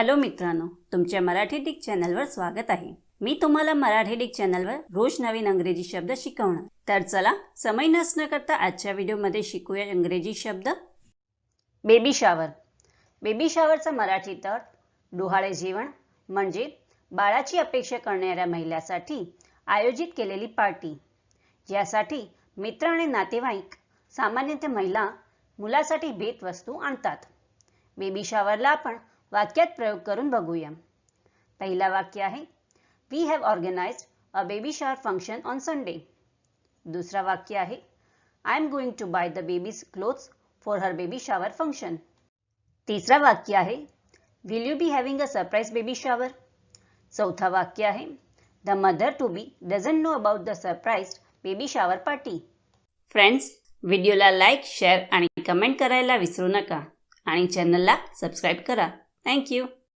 Hello मित्रांनो तुमच्या Marathi Dick चॅनलवर स्वागत आहे. मी तुम्हाला मराठी डिक चॅनलवर रोज नवीन अंग्रेजी शब्द शिकवणार. तर चला समय नसणं करता आजच्या व्हिडिओमध्ये शिकूया इंग्रजी शब्द. Baby shower. बेबी शावरचा मराठी तर डोहाळे जेवण म्हणजे बाळाची अपेक्षा करणाऱ्या महिलासाठी आयोजित केलेली पार्टी. यासाठी मित्र आणि नातेवाईक सामान्यतः महिला मुलासाठी भेटवस्तू आणतात. बेबी शावरला आपण वाक्यात प्रयोग करून बघूया. पहिला वाक्य आहे we have organise a baby shower function on Sunday दुसरा वाक्य आहे I am going to buy the babies clothes for her baby shower function तिसरा वाक्य आहे will you be having a surprise baby shower चौथा वाक्य आहे the mother to be doesn't know about the surprise baby shower party friends व्हिडिओला like share आणि comment करायला विसरू नका. आणि चॅनलला सबस्क्राईब करा. Thank you.